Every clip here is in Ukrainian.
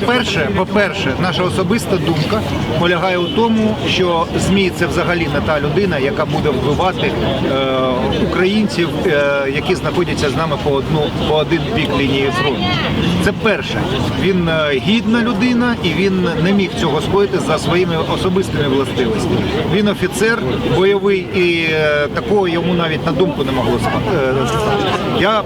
По-перше, по-перше, наша особиста думка полягає у тому, що ЗМІ це взагалі не та людина, яка буде вбивати е, українців, е, які знаходяться з нами по одну по один бік лінії фронту. Це перше. Він е, гідна людина і він не міг цього скоїти за своїми особистими властивостями. Він офіцер бойовий і е, такого йому навіть на думку не могло спати. Я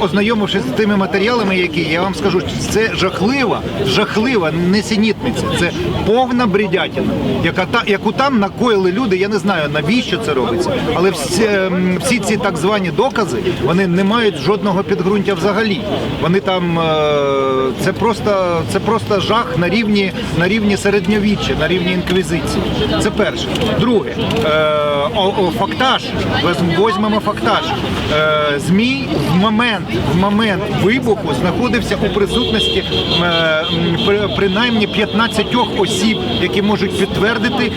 ознайомившись з тими матеріалами, які я вам скажу, це жахлива, жахлива несенітниця. Це повна бредятина, яка та яку там накоїли люди. Я не знаю навіщо це робиться, але всі, ем, всі ці так звані докази вони не мають жодного підґрунтя взагалі. Вони там е, це просто це просто жах на рівні на рівні середньовіччя, на рівні інквізиції. Це перше. Друге, е, фактаж. Возьмемо фактаж. Е, Змій в момент в момент вибуху знаходився у присутності принаймні 15 осіб, які можуть підтвердити,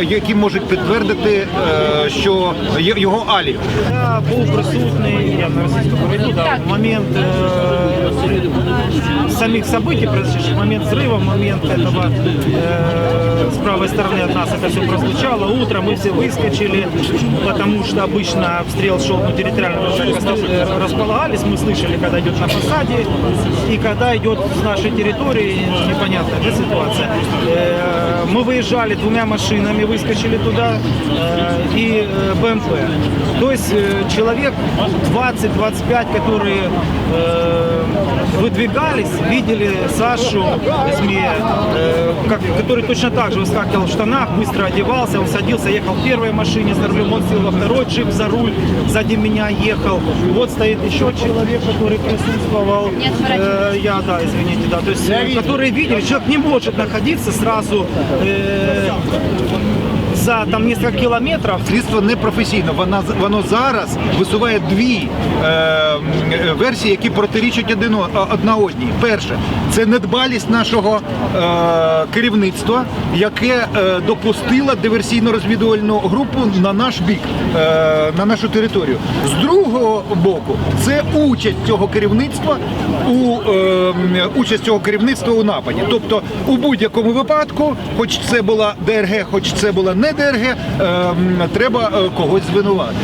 які можуть підтвердити, що його алібі. Я був присутній, я на російську перейду, да, в момент э, самих событий, произошедших, момент взрыва, момент этого э, с правой стороны от нас это все прозвучало. Утром мы все выскочили, потому что обычно обстрел шел на территориальном рас- располагались, мы слышали, когда идет на фасаде и когда идет с нашей территории, непонятная да, ситуация. Э, Мы выезжали двумя машинами, выскочили туда э, и э, БМП. То есть человек 20-25, которые выдвигались, видели Сашу Змея, э, как- который точно так же выскакивал в штанах, быстро одевался, он садился, ехал в первой машине за рулем, он сел во второй джип за руль, сзади меня ехал. Вот стоит еще человек, который присутствовал. Э, я, да, извините, да, то есть, э, которые видели, человек не может находиться сразу э, за там несколько километров Слідство не професійно. Вона воно зараз висуває дві е, версії, які протирічать один одна одній. Перше, це недбалість нашого е, керівництва, яке е, допустило диверсійно-розвідувальну групу на наш бік, е, на нашу територію. З другого боку, це участь цього керівництва у е, участь цього керівництва у нападі. Тобто, у будь-якому випадку, хоч це була ДРГ, хоч це була не ДРГ, е, треба е, когось звинуватити.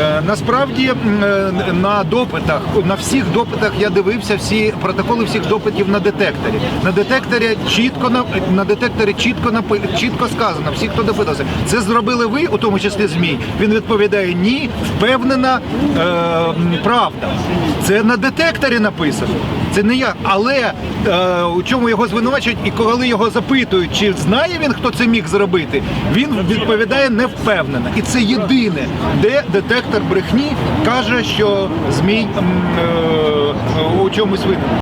Е, Насправді е, на допитах, на всіх допитах я дивився всі протоколи всіх допитів на детекторі. На детекторі чітко на, на детекторі чітко чітко сказано, всі, хто допитався, це зробили ви, у тому числі ЗМІ. Він відповідає ні, впевнена е, правда. Це на детекторі написано. Це не я. Але е, у чому його звинувачують, і коли його запитують, чи знає він, хто це міг зробити, він відповідає невпевнено. І це єдине, де детектор брехні каже, що змій е, у чомусь винен.